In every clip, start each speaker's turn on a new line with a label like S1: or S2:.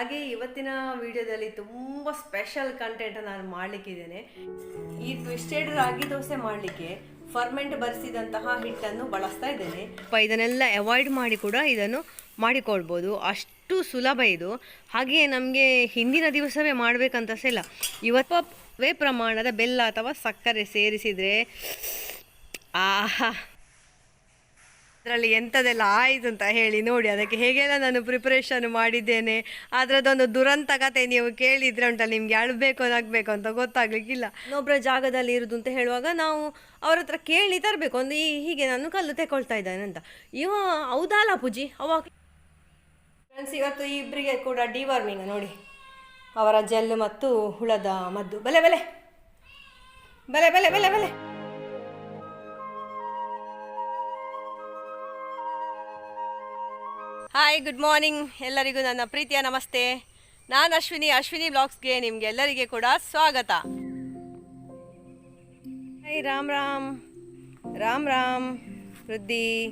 S1: ಹಾಗೆ ಇವತ್ತಿನ ವಿಡಿಯೋದಲ್ಲಿ ತುಂಬ ಸ್ಪೆಷಲ್ ಕಂಟೆಂಟ್ ನಾನು ಮಾಡಲಿಕ್ಕಿದ್ದೇನೆ. ಈ ಟ್ವಿಸ್ಟೆಡ್ ರಾಗಿ ದೋಸೆ ಮಾಡಲಿಕ್ಕೆ ಫರ್ಮೆಂಟ್ ಬರೆಸಿದಂತಹ ಹಿಟ್ಟನ್ನು ಬಳಸ್ತಾ ಇದ್ದೇನೆ. ಇದನ್ನೆಲ್ಲ ಅವಾಯ್ಡ್ ಮಾಡಿ ಕೂಡ ಇದನ್ನು ಮಾಡಿಕೊಳ್ಬೋದು. ಅಷ್ಟು ಸುಲಭ ಇದು. ಹಾಗೆಯೇ ನಮಗೆ ಹಿಂದಿನ ದಿವಸವೇ ಮಾಡಬೇಕಂತ ಸಹ ಇಲ್ಲ. ಇವತ್ತೇ ಪ್ರಮಾಣದ ಬೆಲ್ಲ ಅಥವಾ ಸಕ್ಕರೆ ಸೇರಿಸಿದರೆ, ಆಹಾ ಅದರಲ್ಲಿ ಎಂಥದೆಲ್ಲ ಆಯಿತು ಅಂತ ಹೇಳಿ ನೋಡಿ ಅದಕ್ಕೆ ಹೇಗೆಲ್ಲ ನಾನು ಪ್ರಿಪ್ರೇಷನ್ ಮಾಡಿದ್ದೇನೆ. ಅದರದ್ದೊಂದು ದುರಂತ ಕತೆ ನೀವು ಕೇಳಿದ್ರೆ ಉಂಟಲ್ಲ ನಿಮಗೆ ಅಳಬೇಕು ನಗಬೇಕು ಅಂತ ಗೊತ್ತಾಗ್ಲಿಕ್ಕಿಲ್ಲ. ಇನ್ನೊಬ್ಬರ ಜಾಗದಲ್ಲಿ ಇರುದು ಅಂತ ಹೇಳುವಾಗ ನಾವು ಅವ್ರ ಹತ್ರ ಕೇಳಿ ತರಬೇಕು. ಒಂದು ಈ ಹೀಗೆ ನಾನು ಕಲ್ಲು ತೆಕೊಳ್ತಾ ಇದ್ದಾನೆ ಅಂತ. ಇವ ಹೌದಲ್ಲ ಪೂಜಿ? ಅವಾಗ ಫ್ರೆಂಡ್ಸ್ ಇವತ್ತು ಈ ಇಬ್ಬರಿಗೆ ಕೂಡ ಡಿವಾರ್ಮಿಂಗ್ ನೋಡಿ. ಅವರ ಜೆಲ್ ಮತ್ತು ಹುಳದ ಮದ್ದು. ಬಲೆ ಬಲೆ. ಬಲೆ ಬಲೆ ಬಲೆ ಬಲೆ. ಹಾಯ್ ಗುಡ್ ಮಾರ್ನಿಂಗ್ ಎಲ್ಲರಿಗೂ ನನ್ನ ಪ್ರೀತಿಯ ನಮಸ್ತೆ. ನಾನು ಅಶ್ವಿನಿ ಅಶ್ವಿನಿ ಬ್ಲಾಗ್ಸ್ಗೆ ನಿಮ್ಗೆ ಎಲ್ಲರಿಗೆ ಕೂಡ ಸ್ವಾಗತ. ಹಾಯ್ ರಾಮ್ ರಾಮ್. ರಾಮ್ ರಾಮ್, ವೃದ್ಧಿ.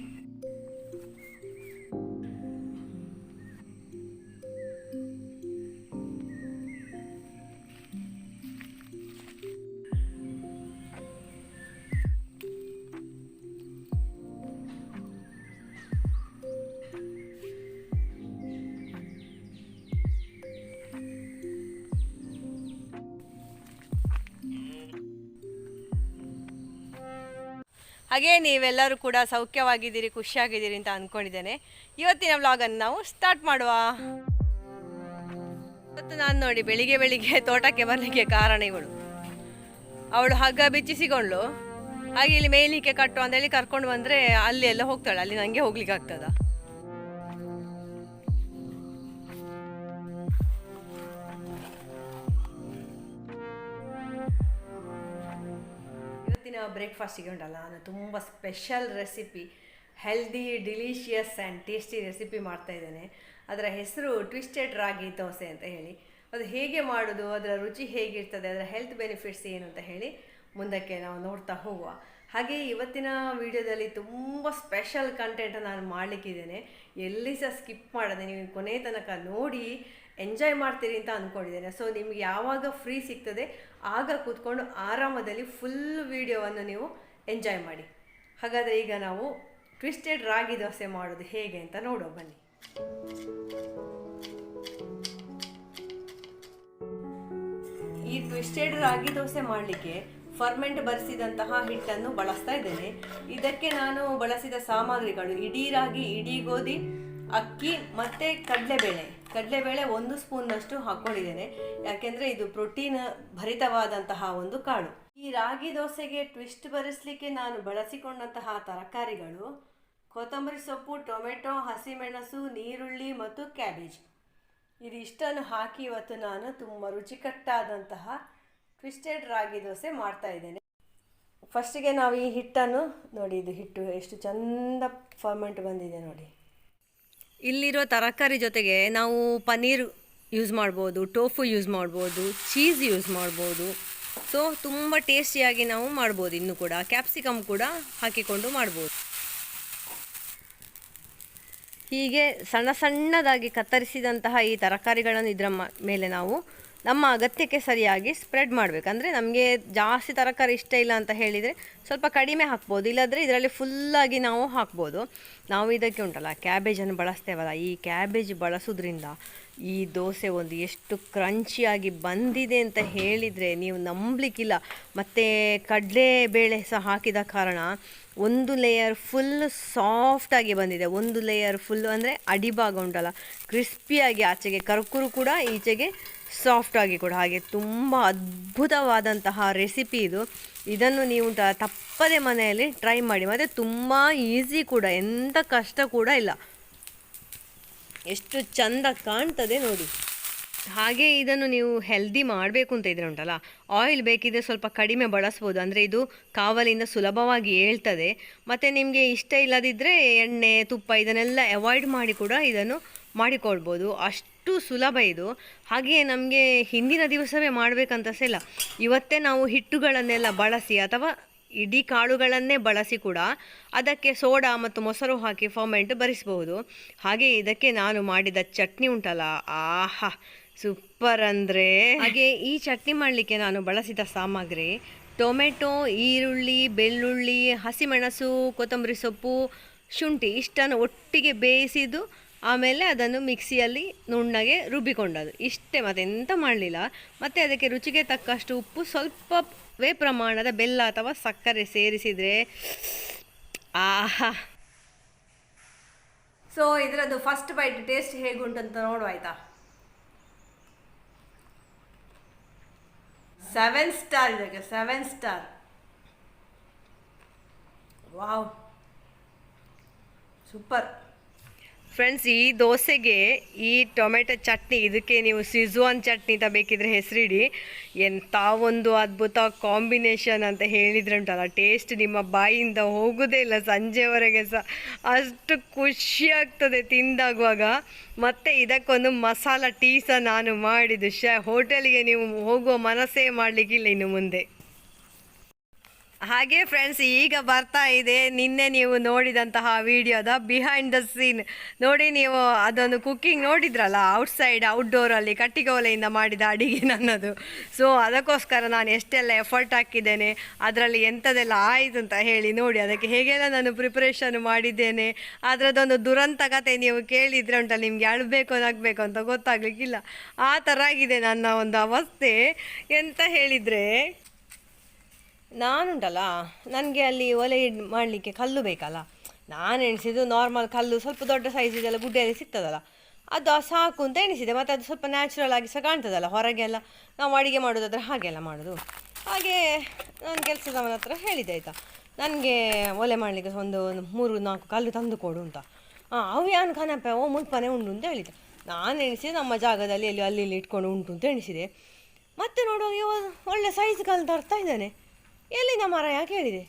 S1: ಹಾಗೆ ನೀವೆಲ್ಲರೂ ಕೂಡ ಸೌಖ್ಯವಾಗಿದ್ದೀರಿ, ಖುಷಿಯಾಗಿದ್ದೀರಿ ಅಂತ ಅಂದ್ಕೊಂಡಿದ್ದೇನೆ ಇವತ್ತಿನ ವ್ಲಾಗನ್ನು ನಾವು ಸ್ಟಾರ್ಟ್ ಮಾಡುವ. ಇವತ್ತು ನಾನು ನೋಡಿ ಬೆಳಿಗ್ಗೆ ಬೆಳಿಗ್ಗೆ ತೋಟಕ್ಕೆ ಬರಲಿಕ್ಕೆ ಕಾರಣ ಇವಳು. ಅವಳು ಹಗ್ಗ ಬಿಚ್ಚಿಸಿಕೊಂಡ್ಳು. ಹಾಗೆ ಇಲ್ಲಿ ಮೇಯ್ಲಿಕ್ಕೆ ಕಟ್ಟು ಅಂತೇಳಿ ಕರ್ಕೊಂಡು ಬಂದರೆ ಅಲ್ಲಿ ಎಲ್ಲ ಹೋಗ್ತಾಳೆ, ಅಲ್ಲಿ ನನಗೆ ಹೋಗ್ಲಿಕ್ಕೆ ಆಗ್ತದ. ಬ್ರೇಕ್ಫಾಸ್ಟಿಗೆ ಉಂಟಲ್ಲ, ನಾನು ತುಂಬ special recipe healthy delicious and tasty recipe ಮಾಡ್ತಾ ಇದ್ದೇನೆ. ಅದರ ಹೆಸರು ಟ್ವಿಸ್ಟೆಡ್ ರಾಗಿ ದೋಸೆ ಅಂತ ಹೇಳಿ. ಅದು ಹೇಗೆ ಮಾಡೋದು, ಅದರ ರುಚಿ ಹೇಗಿರ್ತದೆ, ಅದರ ಹೆಲ್ತ್ ಬೆನಿಫಿಟ್ಸ್ ಏನು ಅಂತ ಹೇಳಿ ಮುಂದಕ್ಕೆ ನಾವು ನೋಡ್ತಾ ಹೋಗುವ. ಹಾಗೆ ಇವತ್ತಿನ ವಿಡಿಯೋದಲ್ಲಿ ತುಂಬ ಸ್ಪೆಷಲ್ ಕಂಟೆಂಟ್ ನಾನು ಮಾಡಲಿಕ್ಕಿದ್ದೇನೆ. ಎಲ್ಲಿ ಸಹ ಸ್ಕಿಪ್ ಮಾಡದೆ ನೀವು ಕೊನೆ ತನಕ ನೋಡಿ ಎಂಜಾಯ್ ಮಾಡ್ತೀರಿ ಅಂತ ಅಂದ್ಕೊಂಡಿದ್ದೇನೆ ಸೊ ನಿಮ್ಗೆ ಯಾವಾಗ ಫ್ರೀ ಸಿಗ್ತದೆ, ಆಗ ಕೂತ್ಕೊಂಡು ಆರಾಮದಲ್ಲಿ ಫುಲ್ ವಿಡಿಯೋವನ್ನು ನೀವು ಎಂಜಾಯ್ ಮಾಡಿ. ಹಾಗಾದರೆ ಈಗ ನಾವು ಟ್ವಿಸ್ಟೆಡ್ ರಾಗಿ ದೋಸೆ ಮಾಡೋದು ಹೇಗೆ ಅಂತ ನೋಡೋ ಬನ್ನಿ. ಈ ಟ್ವಿಸ್ಟೆಡ್ ರಾಗಿ ದೋಸೆ ಮಾಡಲಿಕ್ಕೆ ಫರ್ಮೆಂಟ್ ಬರೆಸಿದಂತಹ ಹಿಟ್ಟನ್ನು ಬಳಸ್ತಾ ಇದ್ದೇನೆ. ಇದಕ್ಕೆ ನಾನು ಬಳಸಿದ ಸಾಮಗ್ರಿಗಳು, ಇಡೀ ರಾಗಿ, ಇಡೀ ಗೋಧಿ ಅಕ್ಕಿ, ಮತ್ತು ಕಡಲೆಬೇಳೆ. ಕಡಲೆಬೇಳೆ ಒಂದು ಸ್ಪೂನ್ನಷ್ಟು ಹಾಕ್ಕೊಂಡಿದ್ದೇನೆ. ಯಾಕೆಂದರೆ ಇದು ಪ್ರೋಟೀನ್ ಭರಿತವಾದಂತಹ ಒಂದು ಕಾಳು. ಈ ರಾಗಿ ದೋಸೆಗೆ ಟ್ವಿಸ್ಟ್ ಬರೆಸಲಿಕ್ಕೆ ನಾನು ಬಳಸಿಕೊಂಡಂತಹ ತರಕಾರಿಗಳು ಕೊತ್ತಂಬರಿ ಸೊಪ್ಪು, ಟೊಮೆಟೊ, ಹಸಿಮೆಣಸು, ನೀರುಳ್ಳಿ ಮತ್ತು ಕ್ಯಾಬೇಜ್. ಇದಿಷ್ಟನ್ನು ಹಾಕಿ ಇವತ್ತು ನಾನು ತುಂಬ ರುಚಿಕಟ್ಟಾದಂತಹ ಟ್ವಿಸ್ಟೆಡ್ ರಾಗಿ ದೋಸೆ ಮಾಡ್ತಾ ಇದ್ದೇನೆ. ಫಸ್ಟಿಗೆ ನಾವು ಈ ಹಿಟ್ಟನ್ನು ನೋಡಿ, ಇದು ಹಿಟ್ಟು ಎಷ್ಟು ಚಂದ ಫರ್ಮೆಂಟ್ ಬಂದಿದೆ ನೋಡಿ. ಇಲ್ಲಿರೋ ತರಕಾರಿ ಜೊತೆಗೆ ನಾವು ಪನ್ನೀರ್ ಯೂಸ್ ಮಾಡ್ಬೋದು ಟೋಫು ಯೂಸ್ ಮಾಡ್ಬೋದು ಚೀಸ್ ಯೂಸ್ ಮಾಡ್ಬೋದು. ಸೊ ತುಂಬ ಟೇಸ್ಟಿಯಾಗಿ ನಾವು ಮಾಡ್ಬೋದು ಇನ್ನು ಕೂಡ. ಕ್ಯಾಪ್ಸಿಕಮ್ ಕೂಡ ಹಾಕಿಕೊಂಡು ಮಾಡ್ಬೋದು. ಹೀಗೆ ಸಣ್ಣ ಸಣ್ಣದಾಗಿ ಕತ್ತರಿಸಿದಂತಹ ಈ ತರಕಾರಿಗಳನ್ನು ಇದರ ಮೇಲೆ ನಾವು ನಮ್ಮ ಅಗತ್ಯಕ್ಕೆ ಸರಿಯಾಗಿ ಸ್ಪ್ರೆಡ್ ಮಾಡಬೇಕು. ಅಂದರೆ ನಮಗೆ ಜಾಸ್ತಿ ತರಕಾರಿ ಇಷ್ಟ ಇಲ್ಲ ಅಂತ ಹೇಳಿದರೆ ಸ್ವಲ್ಪ ಕಡಿಮೆ ಹಾಕ್ಬೋದು. ಇಲ್ಲಾಂದರೆ ಇದರಲ್ಲಿ ಫುಲ್ಲಾಗಿ ನಾವು ಹಾಕ್ಬೋದು. ನಾವು ಇದಕ್ಕೆ ಉಂಟಲ್ಲ ಕ್ಯಾಬೇಜನ್ನು ಬಳಸ್ತೇವಲ್ಲ, ಈ ಕ್ಯಾಬೇಜ್ ಬಳಸೋದ್ರಿಂದ ಈ ದೋಸೆ ಒಂದು ಎಷ್ಟು ಕ್ರಂಚಿಯಾಗಿ ಬಂದಿದೆ ಅಂತ ಹೇಳಿದರೆ ನೀವು ನಂಬಲಿಕ್ಕಿಲ್ಲ. ಮತ್ತು ಕಡಲೆಬೇಳೆ ಸಹ ಹಾಕಿದ ಕಾರಣ ಒಂದು ಲೇಯರ್ ಫುಲ್ ಸಾಫ್ಟಾಗಿ ಬಂದಿದೆ. ಒಂದು ಲೇಯರ್ ಫುಲ್ ಅಂದರೆ ಅಡಿಭಾಗ ಉಂಟಲ್ಲ ಕ್ರಿಸ್ಪಿಯಾಗಿ ಆಚೆಗೆ, ಕರ್ಕುರು ಕೂಡ ಈಚೆಗೆ ಸಾಫ್ಟಾಗಿ ಕೂಡ, ಹಾಗೆ ತುಂಬ ಅದ್ಭುತವಾದಂತಹ ರೆಸಿಪಿ ಇದು. ಇದನ್ನು ನೀವು ತಪ್ಪದೇ ಮನೆಯಲ್ಲಿ ಟ್ರೈ ಮಾಡಿ. ಮತ್ತು ತುಂಬ ಈಸಿ ಕೂಡ ಎಂಥ ಕಷ್ಟ ಕೂಡ ಇಲ್ಲ. ಎಷ್ಟು ಚಂದ ಕಾಣ್ತದೆ ನೋಡಿ. ಹಾಗೆ ಇದನ್ನು ನೀವು ಹೆಲ್ದಿ ಮಾಡಬೇಕು ಅಂತ ಇದ್ರೆ ಉಂಟಲ್ಲ ಆಯಿಲ್ ಬೇಕಿದ್ರೆ ಸ್ವಲ್ಪ ಕಡಿಮೆ ಬಳಸ್ಬೋದು. ಅಂದರೆ ಇದು ಕಾವಲಿಂದ ಸುಲಭವಾಗಿ ಹೇಳ್ತದೆ. ಮತ್ತು ನಿಮಗೆ ಇಷ್ಟ ಇಲ್ಲದಿದ್ದರೆ ಎಣ್ಣೆ, ತುಪ್ಪ ಇದನ್ನೆಲ್ಲ ಅವಾಯ್ಡ್ ಮಾಡಿ ಕೂಡ ಇದನ್ನು ಮಾಡಿಕೊಳ್ಬೋದು ಅಷ್ಟು ಸುಲಭ ಇದು. ಹಾಗೆಯೇ ನಮಗೆ ಹಿಂದಿನ ದಿವಸವೇ ಮಾಡಬೇಕಂತ ಇಲ್ಲ. ಇವತ್ತೇ ನಾವು ಹಿಟ್ಟುಗಳನ್ನೆಲ್ಲ ಬಳಸಿ ಅಥವಾ ಇಡೀ ಕಾಳುಗಳನ್ನೇ ಬಳಸಿ ಕೂಡ ಅದಕ್ಕೆ ಸೋಡಾ ಮತ್ತು ಮೊಸರು ಹಾಕಿ ಫರ್ಮೆಂಟ್ ಬರಿಸಬಹುದು. ಹಾಗೆ ಇದಕ್ಕೆ ನಾನು ಮಾಡಿದ ಚಟ್ನಿ ಉಂಟಲ್ಲ, ಆಹಾ ಸೂಪರ್ ಅಂದರೆ. ಹಾಗೆ ಈ ಚಟ್ನಿ ಮಾಡಲಿಕ್ಕೆ ನಾನು ಬಳಸಿದ ಸಾಮಗ್ರಿ ಟೊಮೆಟೊ, ಈರುಳ್ಳಿ, ಬೆಳ್ಳುಳ್ಳಿ, ಹಸಿಮೆಣಸು, ಕೊತ್ತಂಬರಿ ಸೊಪ್ಪು, ಶುಂಠಿ ಇಷ್ಟನ್ನು ಒಟ್ಟಿಗೆ ಬೇಯಿಸಿದ್ದು ಆಮೇಲೆ ಅದನ್ನು ಮಿಕ್ಸಿಯಲ್ಲಿ ನುಣ್ಣಗೆ ರುಬ್ಬಿಕೊಂಡದ್ದು ಇಷ್ಟೇ ಮತ್ತೆ ಎಂತ ಮಾಡಲಿಲ್ಲ. ಮತ್ತು ಅದಕ್ಕೆ ರುಚಿಗೆ ತಕ್ಕಷ್ಟು ಉಪ್ಪು ಸ್ವಲ್ಪವೇ ಪ್ರಮಾಣದ ಬೆಲ್ಲ ಅಥವಾ ಸಕ್ಕರೆ ಸೇರಿಸಿದರೆ ಆಹಾ ಸೊ ಇದರದ್ದು ಫಸ್ಟ್ ಬೈಟ್ ಟೇಸ್ಟ್ ಹೇಗುಂಟು ಅಂತ ನೋಡುವಾಯ್ತಾ ಸೆವೆನ್ ಸ್ಟಾರ್ ಇದಕ್ಕೆ seven star wow super friends ಈ ದೋಸೆಗೆ ಈ ಟೊಮೆಟೊ ಚಟ್ನಿ, ಇದಕ್ಕೆ ನೀವು ಸಿಜುವಾನ್ ಚಟ್ನಿ ಅಂತ ಬೇಕಿದ್ರೆ ಹೆಸರಿಡಿ. ಎಂಥ ಒಂದು ಅದ್ಭುತ ಕಾಂಬಿನೇಷನ್ ಅಂತ ಹೇಳಿದ್ರೆ ಉಂಟಲ್ಲ ಟೇಸ್ಟ್ ನಿಮ್ಮ ಬಾಯಿಯಿಂದ ಹೋಗೋದೇ ಇಲ್ಲ, ಸಂಜೆವರೆಗೆ ಸಹ ಅಷ್ಟು ಖುಷಿ ಆಗ್ತದೆ ತಿಂದಾಗುವಾಗ. ಮತ್ತು ಇದಕ್ಕೊಂದು ಮಸಾಲ ಟೀ ಸಹ ನಾನು ಮಾಡಿದ್ದು, ಶ ಹೋಟೆಲ್ಗೆ ನೀವು ಹೋಗುವ ಮನಸ್ಸೇ ಮಾಡಲಿಕ್ಕಿಲ್ಲ ಇನ್ನು ಮುಂದೆ. ಹಾಗೆ ಫ್ರೆಂಡ್ಸ್ ಈಗ ಬರ್ತಾ ಇದೆ ನಿನ್ನೆ ನೀವು ನೋಡಿದಂತಹ ವಿಡಿಯೋದ ಬಿಹೈಂಡ್ ದ ಸೀನ್ ನೋಡಿ ನೀವು ಅದೊಂದು ಕುಕ್ಕಿಂಗ್ ನೋಡಿದ್ರಲ್ಲ ಔಟ್ಸೈಡ್ ಔಟ್ಡೋರಲ್ಲಿ ಕಟ್ಟಿಗೋಲೆಯಿಂದ ಮಾಡಿದ ಅಡಿಗೆ ನನ್ನದು. ಸೊ ಅದಕ್ಕೋಸ್ಕರ ನಾನು ಎಷ್ಟೆಲ್ಲ ಎಫರ್ಟ್ ಹಾಕಿದ್ದೇನೆ, ಅದರಲ್ಲಿ ಎಂಥದೆಲ್ಲ ಆಯಿತು ಅಂತ ಹೇಳಿ ನೋಡಿ, ಅದಕ್ಕೆ ಹೇಗೆಲ್ಲ ನಾನು ಪ್ರಿಪ್ರೇಷನ್ ಮಾಡಿದ್ದೇನೆ, ಅದರದ್ದೊಂದು ದುರಂತ ಕತೆ ನೀವು ಕೇಳಿದರೆ ಉಂಟಲ್ಲ, ನಿಮಗೆ ಅಳಬೇಕು, ನಗಬೇಕು ಅಂತ ಗೊತ್ತಾಗ್ಲಿಕ್ಕಿಲ್ಲ. ಆ ಥರ ಆಗಿದೆ ನನ್ನ ಒಂದು ಅವಸ್ಥೆ. ಎಂತ ಹೇಳಿದರೆ ನಾನುಂಟಲ್ಲ, ನನಗೆ ಅಲ್ಲಿ ಒಲೆ ಮಾಡಲಿಕ್ಕೆ ಕಲ್ಲು ಬೇಕಲ್ಲ. ನಾನು ಎಣಿಸಿದ್ದು ನಾರ್ಮಲ್ ಕಲ್ಲು, ಸ್ವಲ್ಪ ದೊಡ್ಡ ಸೈಜಿದೆಲ್ಲ ಗುಡ್ಡೆಯಲ್ಲಿ ಸಿಗ್ತದಲ್ಲ. ಅದು ಸಾಕು ಅಂತ ಎಣಿಸಿದೆ, ಮತ್ತು ಅದು ಸ್ವಲ್ಪ ನ್ಯಾಚುರಲ್ ಆಗಿ ಸಹ ಕಾಣ್ತದಲ್ಲ ಹೊರಗೆಲ್ಲ ನಾವು ಅಡುಗೆ ಮಾಡೋದಾದ್ರೆ ಹಾಗೆಲ್ಲ ಮಾಡೋದು. ಹಾಗೆ ನಾನು ಕೆಲಸದವನ ಹತ್ರ ಹೇಳಿದೆ, ಆಯಿತಾ. ನನಗೆ ಒಲೆ ಮಾಡಲಿಕ್ಕೆ ಒಂದು ಮೂರು ನಾಲ್ಕು ಕಲ್ಲು ತಂದು ಕೊಡು ಅಂತ. ಹಾಂ ಅವು ಯಾನು ಕನಪ? ಓ ಮುಲ್ಪನೆ ಉಂಟು ಅಂತ ಹೇಳಿದೆ. ನಾನು ಎಣಿಸಿದೆ ನಮ್ಮ ಜಾಗದಲ್ಲಿ ಅಲ್ಲಿ ಇಲ್ಲಿ ಇಟ್ಕೊಂಡು ಉಂಟು ಅಂತ ಎಣಿಸಿದೆ. ಮತ್ತೆ ನೋಡುವಾಗ ಒಳ್ಳೆ ಸೈಜ್ ಕಲ್ಲು ತರ್ತಾ ಇದ್ದಾನೆ. ಎಲ್ಲಿಂದ ಮರ ಯಾಕೆ ಹೇಳಿದೆ?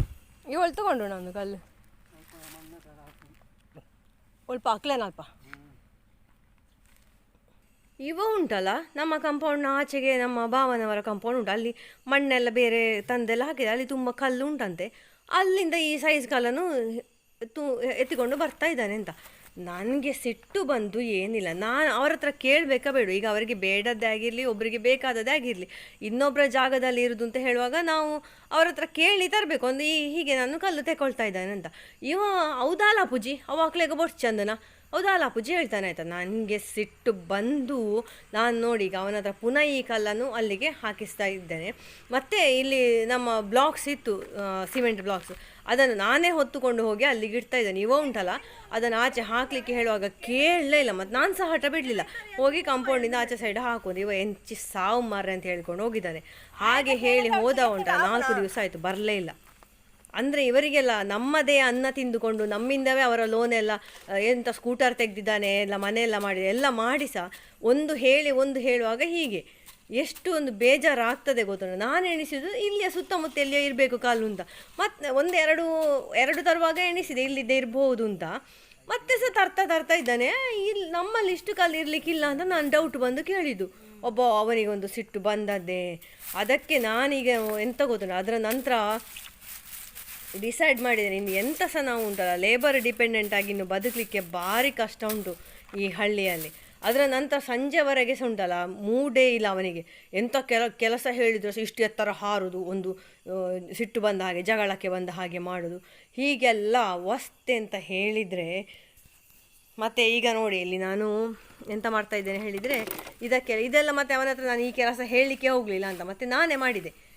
S1: ಇವಳು ತಗೊಂಡು ನಾನು ಕಲ್ಲು. ಸ್ವಲ್ಪ ಹಾಕ್ಲೇನಲ್ಪ ಇವ ಉಂಟಲ್ಲ ನಮ್ಮ ಕಂಪೌಂಡ್ನ ಆಚೆಗೆ ನಮ್ಮ ಭಾವನವರ ಕಂಪೌಂಡ್ ಉಂಟು. ಅಲ್ಲಿ ಮಣ್ಣೆಲ್ಲ ಬೇರೆ ತಂದೆಲ್ಲ ಹಾಕಿದೆ ಅಲ್ಲಿ ತುಂಬ ಕಲ್ಲು ಉಂಟಂತೆ. ಅಲ್ಲಿಂದ ಈ ಸೈಜ್ ಕಲ್ಲನ್ನು ತು ಎತ್ತಿಕೊಂಡು ಬರ್ತಾ ಇದ್ದಾನೆ ಅಂತ. ನನಗೆ ಸಿಟ್ಟು ಬಂದು ಏನಿಲ್ಲ. ನಾನು ಅವ್ರ ಹತ್ರ ಕೇಳಬೇಕಾ ಬೇಡ. ಈಗ ಅವರಿಗೆ ಬೇಡದ್ದೇ ಆಗಿರಲಿ ಒಬ್ಬರಿಗೆ ಬೇಕಾದದ್ದೇ ಆಗಿರಲಿ ಇನ್ನೊಬ್ಬರ ಜಾಗದಲ್ಲಿ ಇರೋದು ಅಂತ ಹೇಳುವಾಗ ನಾವು ಅವ್ರ ಹತ್ರ ಕೇಳಿ ತರಬೇಕು. ಒಂದು ಹೀಗೆ ನಾನು ಕಲ್ಲು ತೆಕೊಳ್ತಾ ಇದ್ದಾನೆ ಅಂತ. ಇವ, ಹೌದಲ್ಲ ಪೂಜಿ? ಅವ ಬೋಟ್ ಬೋಟ್ ಚಂದನ ಅಲ್ಲ, ಪೂಜೆ ಹೇಳ್ತಾನೆ ಆಯ್ತಾ? ನನಗೆ ಸಿಟ್ಟು ಬಂದು ನಾನು ನೋಡಿ ಈಗ ಅವನ ಹತ್ರ ಪುನಃ ಈ ಕಲ್ಲನ್ನು ಅಲ್ಲಿಗೆ ಹಾಕಿಸ್ತಾ ಇದ್ದೇನೆ. ಮತ್ತು ಇಲ್ಲಿ ನಮ್ಮ ಬ್ಲಾಕ್ಸ್ ಇತ್ತು ಸಿಮೆಂಟ್ ಬ್ಲಾಕ್ಸ್. ಅದನ್ನು ನಾನೇ ಹೊತ್ತುಕೊಂಡು ಹೋಗಿ ಅಲ್ಲಿಗೆ ಇಡ್ತಾ ಇದ್ದೇನೆ ಇವ ಉಂಟಲ್ಲ? ಅದನ್ನು ಆಚೆ ಹಾಕಲಿಕ್ಕೆ ಹೇಳುವಾಗ ಕೇಳಲೇ ಇಲ್ಲ. ಮತ್ತು ನಾನು ಸಹ ಹಠ ಬಿಡಲಿಲ್ಲ. ಹೋಗಿ ಕಾಂಪೌಂಡಿಂದ ಆಚೆ ಸೈಡ್ ಹಾಕೋದು ಇವ ಎಂಚಿ ಸಾವು ಮಾರ್ರೆ ಅಂತ ಹೇಳ್ಕೊಂಡು ಹೋಗಿದ್ದಾನೆ. ಹಾಗೆ ಹೇಳಿ ಹೋದ ಉಂಟ ನಾಲ್ಕು ದಿವಸ ಆಯಿತು, ಬರಲೇ ಇಲ್ಲ. ಅಂದರೆ ಇವರಿಗೆಲ್ಲ ನಮ್ಮದೇ ಅನ್ನ ತಿಂದುಕೊಂಡು ನಮ್ಮಿಂದವೇ ಅವರ ಲೋನ್ ಎಲ್ಲ ಆ, ಎಂತ ಸ್ಕೂಟರ್ ತೆಗೆದಿದ್ದಾನೆ ಎಲ್ಲ ಮನೆಯೆಲ್ಲ ಮಾಡಿ ಎಲ್ಲ ಮಾಡಿ ಸಹ ಒಂದು ಹೇಳಿ ಒಂದು ಹೇಳುವಾಗ ಹೀಗೆ. ಎಷ್ಟು ಒಂದು ಬೇಜಾರಾಗ್ತದೆ ಗೊತ್ತುಂಟು. ನಾನು ಎಣಿಸಿದ್ದು ಇಲ್ಲಿಯ ಸುತ್ತಮುತ್ತ ಎಲ್ಲಿಯೋ ಇರಬೇಕು ಕಾಲು ಅಂತ. ಮತ್ತು ಒಂದು ಎರಡು ಎರಡು ತರುವಾಗ ಎಣಿಸಿದೆ ಇಲ್ಲಿದ್ದೇ ಇರಬಹುದು ಅಂತ. ಮತ್ತೆ ಸಹ ತರ್ತಾ ತರ್ತಾ ಇದ್ದಾನೆ ಇಲ್ಲಿ ನಮ್ಮಲ್ಲಿ ಇಷ್ಟು ಕಾಲು ಇರಲಿಕ್ಕಿಲ್ಲ ಅಂತ ನಾನು ಡೌಟ್ ಬಂದು ಕೇಳಿದ್ದು. ಒಬ್ಬ ಅವನಿಗೊಂದು ಸಿಟ್ಟು ಬಂದದ್ದೇ. ಅದಕ್ಕೆ ನಾನೀಗ ಎಂತ ಗೊತ್ತುಂಟು ಅದರ ನಂತರ ಡಿಸೈಡ್ ಮಾಡಿದರೆ ಇನ್ನು ಎಂಥ ಸಹ ನಾವು ಉಂಟಲ್ಲ ಲೇಬರ್ ಡಿಪೆಂಡೆಂಟ್ ಆಗಿ ಇನ್ನು ಬದುಕಲಿಕ್ಕೆ ಭಾರಿ ಕಷ್ಟ ಉಂಟು ಈ ಹಳ್ಳಿಯಲ್ಲಿ. ಅದರ ನಂತರ ಸಂಜೆವರೆಗೆ ಸಹ ಉಂಟಲ್ಲ, ಮೂಡೇ ಇಲ್ಲ ಅವನಿಗೆ. ಎಂಥ ಕೆಲ, ಕೆಲಸ ಹೇಳಿದ್ರು ಸಹ ಇಷ್ಟು ಎತ್ತರ ಹಾರುದು, ಒಂದು ಸಿಟ್ಟು ಬಂದ ಹಾಗೆ, ಜಗಳಕ್ಕೆ ಬಂದ ಹಾಗೆ ಮಾಡೋದು. ಹೀಗೆಲ್ಲ ವಸ್ತೆ ಅಂತ ಹೇಳಿದರೆ, ಮತ್ತು ಈಗ ನೋಡಿ ಇಲ್ಲಿ ನಾನು ಎಂತ ಮಾಡ್ತಾ ಇದ್ದೇನೆ ಹೇಳಿದರೆ, ಇದಕ್ಕೆ, ಇದೆಲ್ಲ ಮತ್ತೆ ಅವನ ಹತ್ರ ನಾನು ಈ ಕೆಲಸ ಹೇಳಲಿಕ್ಕೆ ಹೋಗಲಿಲ್ಲ ಅಂತ ಮತ್ತೆ ನಾನೇ ಮಾಡಿದೆ.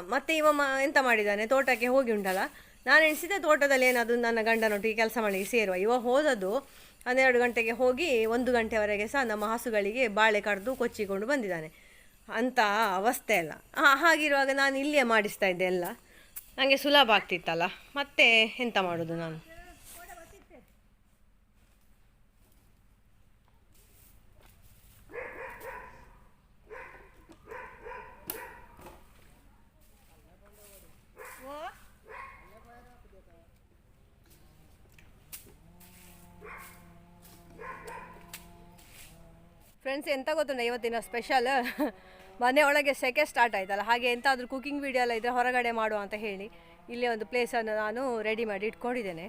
S1: ಮತ್ತೆ ಇವ ಮ ಎಂತ ಮಾಡಿದ್ದಾನೆ ತೋಟಕ್ಕೆ ಹೋಗಿ ಉಂಟಲ್ಲ? ನಾನು ಎಣಿಸಿದೆ ತೋಟದಲ್ಲಿ ಏನಾದರೂ ನನ್ನ ಗಂಡನೊಟ್ಟಿಗೆ ಕೆಲಸ ಮಾಡಿ ಸೇರುವ. ಇವ ಹೋದದ್ದು ಹನ್ನೆರಡು ಗಂಟೆಗೆ ಹೋಗಿ ಒಂದು ಗಂಟೆವರೆಗೆ ಸಹ ನಮ್ಮ ಹಸುಗಳಿಗೆ ಬಾಳೆ ಕಡ್ದು ಕೊಚ್ಚಿಕೊಂಡು ಬಂದಿದ್ದಾನೆ. ಅಂತ ಅವಸ್ಥೆ ಅಲ್ಲ. ಹಾಗಿರುವಾಗ ನಾನು ಇಲ್ಲಿಯೇ ಮಾಡಿಸ್ತಾ ಇದ್ದೆ ಎಲ್ಲ. ನನಗೆ ಸುಲಭ ಆಗ್ತಿತ್ತಲ್ಲ. ಮತ್ತೆ ಎಂತ ಮಾಡೋದು ನಾನು? ಫ್ರೆಂಡ್ಸ್, ಎಂತ ಗೊತ್ತುಂಟ ಇವತ್ತಿನ ಸ್ಪೆಷಲ್ ಮನೆ ಒಳಗೆ ಸೆಕೆ ಸ್ಟಾರ್ಟ್ ಆಯ್ತಲ್ಲ, ಹಾಗೆ ಎಂತಾದರೂ ಕುಕಿಂಗ್ ವಿಡಿಯೋ ಎಲ್ಲ ಇದ್ದರೆ ಹೊರಗಡೆ ಮಾಡುವ ಅಂತ ಹೇಳಿ, ಇಲ್ಲೇ ಒಂದು ಪ್ಲೇಸನ್ನು ನಾನು ರೆಡಿ ಮಾಡಿ ಇಟ್ಕೊಂಡಿದ್ದೇನೆ.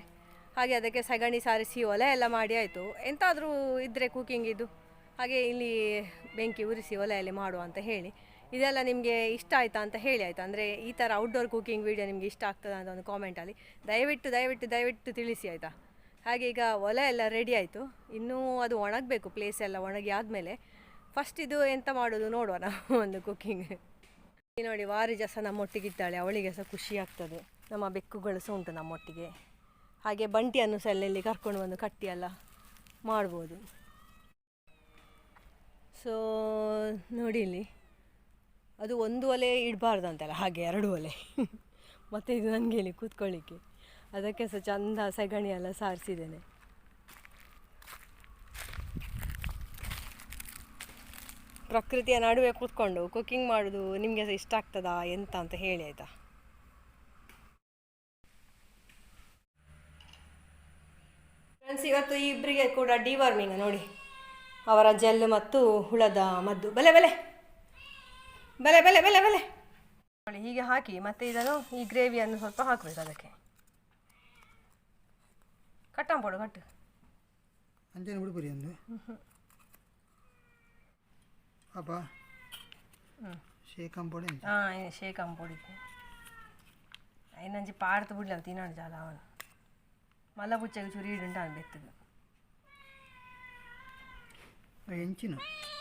S1: ಹಾಗೆ ಅದಕ್ಕೆ ಸಗಣಿ ಸಾರಿಸಿ ಒಲೆ ಎಲ್ಲ ಮಾಡಿ ಆಯಿತು. ಎಂತಾದರೂ ಇದ್ದರೆ ಇದು. ಹಾಗೆ ಇಲ್ಲಿ ಬೆಂಕಿ ಉರಿಸಿ ಒಲೆಯಲ್ಲಿ ಮಾಡುವ ಅಂತ ಹೇಳಿ. ಇದೆಲ್ಲ ನಿಮಗೆ ಇಷ್ಟ ಆಯಿತಾ ಅಂತ ಹೇಳಿ ಆಯಿತಾ? ಅಂದರೆ ಈ ಥರ ಔಟ್ಡೋರ್ ಕುಕಿಂಗ್ ವೀಡಿಯೋ ನಿಮಗೆ ಇಷ್ಟ ಆಗ್ತದೆ ಅಂತ ಒಂದು ಕಾಮೆಂಟಲ್ಲಿ ದಯವಿಟ್ಟು ದಯವಿಟ್ಟು ದಯವಿಟ್ಟು ತಿಳಿಸಿ ಆಯಿತಾ? ಹಾಗೆ ಈಗ ಒಲೆ ಎಲ್ಲ ರೆಡಿ ಆಯಿತು. ಇನ್ನೂ ಅದು ಒಣಗಬೇಕು ಪ್ಲೇಸ್ ಎಲ್ಲ ಒಣಗಿ ಆದಮೇಲೆ. ಫಸ್ಟ್ ಇದು ಎಂತ ಮಾಡೋದು ನೋಡುವ ನಾವು ಒಂದು ಕುಕ್ಕಿಂಗ್ ನೋಡಿ ವಾರಿಜ ಸಹ ನಮ್ಮೊಟ್ಟಿಗಿದ್ದಾಳೆ, ಅವಳಿಗೆ ಸಹ ಖುಷಿ ಆಗ್ತದೆ. ನಮ್ಮ ಬೆಕ್ಕುಗಳು ಸಹ ಉಂಟು ನಮ್ಮೊಟ್ಟಿಗೆ. ಹಾಗೆ ಬಂಟಿಯನ್ನು ಸಹ ಎಲ್ಲೆಲ್ಲಿ ಕರ್ಕೊಂಡು ಬಂದು ಕಟ್ಟಿ ಎಲ್ಲ ಮಾಡ್ಬೋದು. ಸೊ ನೋಡಿ ಇಲ್ಲಿ. ಅದು ಒಂದು ಒಲೆ ಇಡಬಾರ್ದಂತಲ್ಲ ಹಾಗೆ ಎರಡು ಒಲೆ. ಮತ್ತು ಇದು ನನಗೆ ಇಲ್ಲಿ ಕೂತ್ಕೊಳ್ಳಿಕ್ಕೆ. ಅದಕ್ಕೆ ಸಹ ಚಂದ ಸೆಗಣಿ ಎಲ್ಲ ಸಾರಿಸಿದ್ದೇನೆ. ಪ್ರಕೃತಿಯ ನಡುವೆ ಕೂತ್ಕೊಂಡು ಕುಕ್ಕಿಂಗ್ ಮಾಡೋದು ನಿಮಗೆ ಸಹ ಇಷ್ಟ ಆಗ್ತದಾ ಎಂತ ಅಂತ ಹೇಳಿ ಆಯಿತಾ? ಫ್ರೆಂಡ್ಸ್ ಇವತ್ತು ಇಬ್ಬರಿಗೆ ಕೂಡ ಡಿವಾರ್ಮಿಂಗ್ ನೋಡಿ. ಅವರ ಜೆಲ್ ಮತ್ತು ಹುಳದ ಮದ್ದು. ಬಲೆ ಬಲೆ. ಬಲೆ ಬಲೆ ಬಲೆ ಬಲೆ. ನೋಡಿ, ಹೀಗೆ ಹಾಕಿ ಮತ್ತೆ ಇದನ್ನು ಈ ಗ್ರೇವಿಯನ್ನು ಸ್ವಲ್ಪ ಹಾಕಬೇಕು ಅದಕ್ಕೆ. ಕಟ್ಟಾಂಪೋಡು ಕಟ್ಟು
S2: ಅಂಜನೆ ಬಿಡ್ಬರಿ ಒಂದು ಪಾಪ ಶೇಕಂಪೊಡೆ ಅಂಚ
S1: ಹಾಂ ಶೇಕಂ ಪೊಡಿಗೆ ಐನಂಜಿ ಪಾಡ್ತು ಬಿಡ್ಲ ತಿನ್ನೋಣ ಜಾಲ ಅವನು ಮಲ್ಲ ಬುಚ್ಚಗೆ ಚುರಿ ಇಡುಂಟಾನು ಬೆತ್ತದು
S2: ಎಂಚಿನ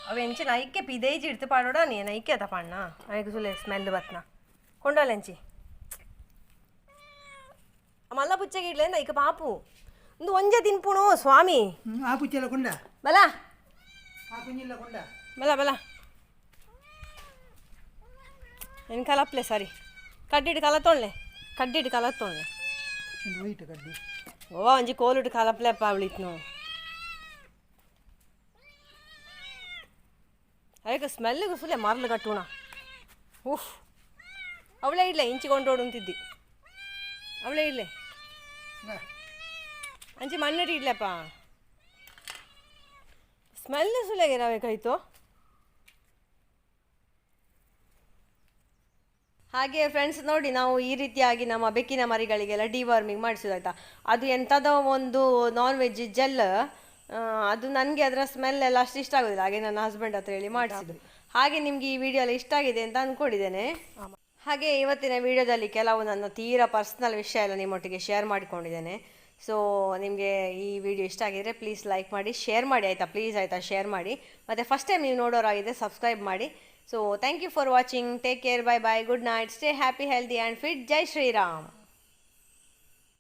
S1: ಅವು ಎಂಚಿನ ಐಕ್ಕೆ ಪಿದೇಜಿ ಇಡ್ತು ಪಾಡೋಡ ನೀನು ಐಕ್ಕೆ ಅದ ಪಣ್ಣ ಐದು ಸುಲೆ ಸ್ಮೆಲ್ ಬತ್ನ ಕೊಂಡೋಲ್ಲ ಎಂಚಿ ಮಲ್ಲ ಬುಚ್ಚಗೆ ಇಡ್ಲೇಂದ ಐಕ ಪಾಪು ಒಂದು ಒಂಜ ತಿನ್ಪುಣು ಸ್ವಾಮಿ
S2: ಆ ಪುಚ್ಚೆಲ್ಲ ಕೊಂಡ
S1: ಬಲ
S2: ಆ ಕುಂಜಿಲ್ಲ ಕೊಂಡ
S1: ಬಲ ಬಲ ಏನು ಕಲಪ್ಲೆ ಸರಿ ಕಡ್ಡಿಟ್ಟು ಕಲ ತೊಳ್ಳೆ ಕಡ್ಡಿಟ್ಟು ಕಲ ತೊಳ್ಳೆ
S2: ಒಂದು ವೈಟ್ ಕಡ್ಡಿ
S1: ಓ ಒಂಜಿ ಕೋಲುಟ್ಟು ಕಲಪ್ಲೆಪ್ಪ ಅವಳಿತ್ನು ಅದಕ್ಕೆ ಸ್ಮೆಲ್ಗೆ ಸುಲೆ ಮರಳು ಕಟ್ಟುಣ ಉಫ್ ಅವಳೇ ಇಡ್ಲೆ ಇಂಚಿಕೊಂಡೋಡು ಅಂತಿದ್ದಿ ಅವಳೇ ಇಡ್ಲೆ ಅಂಚಿ ಮಣ್ಣಡಿ ಇಡ್ಲಪ್ಪ. ಸ್ಮೆಲ್ ಸುಲೆಗೆ ಹಾಗೆ ಫ್ರೆಂಡ್ಸ್ ನೋಡಿ ನಾವು ಈ ರೀತಿಯಾಗಿ ನಮ್ಮ ಬೆಕ್ಕಿನ ಮರಿಗಳಿಗೆಲ್ಲ ಡಿವಾರ್ಮಿಂಗ್ ಮಾಡಿಸೋದಾಯ್ತಾ. ಅದು ಎಂಥದೋ ಒಂದು ನಾನ್ ವೆಜ್ ಜೆಲ್ ಅದು ನನಗೆ ಅದರ ಸ್ಮೆಲ್ ಎಲ್ಲ ಅಷ್ಟು ಇಷ್ಟ ಆಗೋದಿಲ್ಲ. ಹಾಗೆ ನನ್ನ ಹಸ್ಬೆಂಡ್ ಹತ್ರ ಹೇಳಿ ಮಾಡಿಸಿದ್ರು ಹಾಗೆ ನಿಮ್ಗೆ ಈ ವಿಡಿಯೋ ಎಲ್ಲ ಇಷ್ಟ ಆಗಿದೆ ಅಂತ ಅಂದ್ಕೊಂಡಿದ್ದೇನೆ ಹಾಗೆ ಇವತ್ತಿನ ವಿಡಿಯೋದಲ್ಲಿ ಕೆಲವು ನನ್ನ ತೀರಾ ಪರ್ಸ್ನಲ್ ವಿಷಯ ಎಲ್ಲ ನಿಮ್ಮೊಟ್ಟಿಗೆ ಶೇರ್ ಮಾಡಿಕೊಂಡಿದ್ದೇನೆ. ಸೊ ನಿಮಗೆ ಈ ವಿಡಿಯೋ ಇಷ್ಟ ಆಗಿದ್ರೆ ಪ್ಲೀಸ್ ಲೈಕ್ ಮಾಡಿ ಶೇರ್ ಮಾಡಿ ಆಯಿತಾ? ಪ್ಲೀಸ್ ಆಯಿತಾ? ಶೇರ್ ಮಾಡಿ. ಮತ್ತು ಫಸ್ಟ್ ಟೈಮ್ ನೀವು ನೋಡೋರಾಗಿದ್ದರೆ ಸಬ್ಸ್ಕ್ರೈಬ್ ಮಾಡಿ. So thank you for watching take care bye bye good night stay happy healthy and fit Jai Shriram